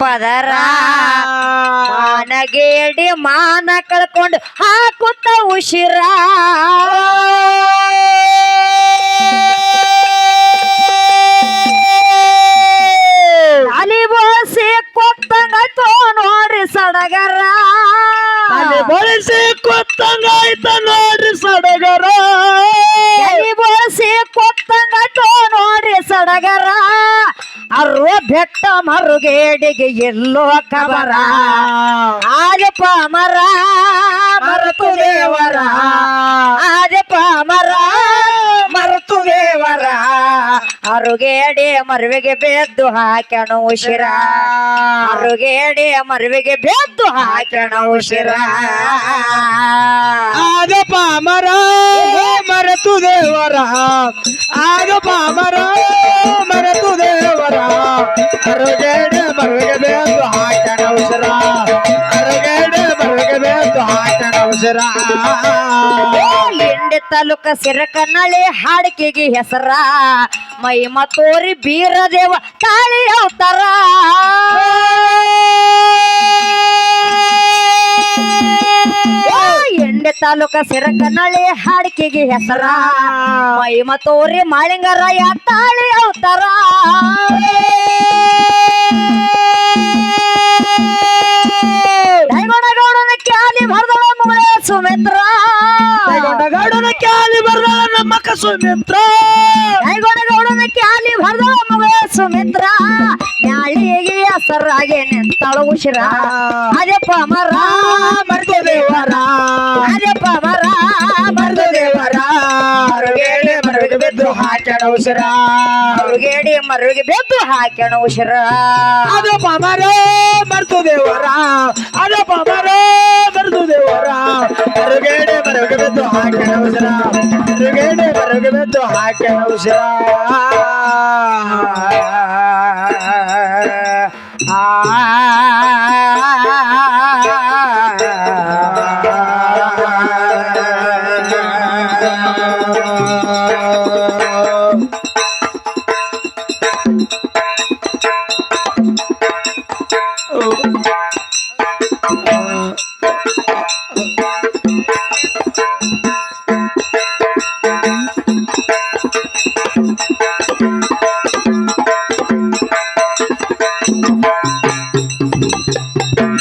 ಪದರ ಮನಗೇಡಿ ಮಾನ ಕಳ್ಕೊಂಡು ಹಾಕುತ್ತ ಉಸಿರ ಅಲಿ ಬೋಸಿ ಕೊತ್ತಂಗಾಯ್ತು ನೋಡ್ರಿ ಸಡಗರ. ಅಲಿಬೋಸಿ ಕೊತ್ತಂಗಾಯ್ತ ನೋಡ್ರಿ ಸಡಗರ. ಅಲಿ ಬೋಸಿ ಬೆಟ್ಟ ಮರುಗೇಡಿಗೆ ಎಲ್ಲೋ ಕಬರ. ಆಜಪ ಮರ, ಮರತು ದೇವರ. ಆಜಪ ಮರ, ಮರತು ದೇವರ. ಅರುಗೇಡಿ ಮರುವಿಗೆ ಬೆದ್ದು ಹಾಕ್ಯಣ ಉಸಿರ ಅರುಗೇಡಿ ಮರುವಿಗೆ ಬೆದ್ದು ಹಾಕ್ಯಣ ಉಸಿರ ಆಗ ಪಾಮರ ಮರತು ದೇವರ. ಮರೆತು ದೇವರ ಅರಗೇಡೆ ಮರಗೆ ಆಟನ ಉಸಿರ. ಅರಗೇಡೆ ಆಟನ ಬೇದು ಹಾಕಣ ತಾಲೂಕ ಸಿರಕನಳಿ ಹಾಡಿಕೆಗೆ ಹೆಸರ. ಮೈಮ ತೋರಿ ಬೀರದೇವ ತಾಳಿ ಅವತಾರ ತಾಲೂಕ ಸಿರಕನ್ನಳಿ ಹಾಡಿಕೆಗೆ ಹೆಸರ. ಮೈಮ ತೋರಿ ಮಾಳಿಂಗರಾಯ ತಾಳಿ ಅವತಾರ. ಗೌಡನ ಕ್ಯಾಲಿ ಭರದಳ ಮುಗಳೇ ಸುಮಿತ್ರ. ಗೌಡನ ಕ್ಯಾಲಿ ಬರ್ದಳ ಸುಮಿತ್ರಾ ಸುಮಿತ್ರ. ಗೌಡನ ಕ್ಯಾಲಿ ಭರದಳ ಮುಗಳೇ ಸುಮಿತ್ರ. ನ್ಯಾಳಿಗೆ ಹೆಸರಾಗೆ ನಿಂತಳ ಉಸಿರ. ಅದೇಪ್ಪ ಮರ ಹಾಕ್ಯಾಣ ಉಸಿರ ಮರುಗೇಡಿ ಮರುಗಿ ಬೆದ್ದು ಹಾಕ್ಯಾಣ ಉಸಿರ ಅದು ಪಮರೋ ಮರ್ತು ದೇವರ ಅದು ಪಮರೋ ಮರ್ತು ದೇವರ ಮರುಗೇಡಿ ಮರುಗಿ ಬೆದ್ದು ಹಾಕ್ಯಾಣ ಉಸಿರ ಮರುಗೇಡಿ ಮರುಗಿ ಬೆದ್ದು ಹಾಕ್ಯಾಣ ಉಸಿರ ಆ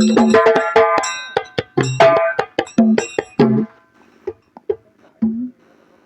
Música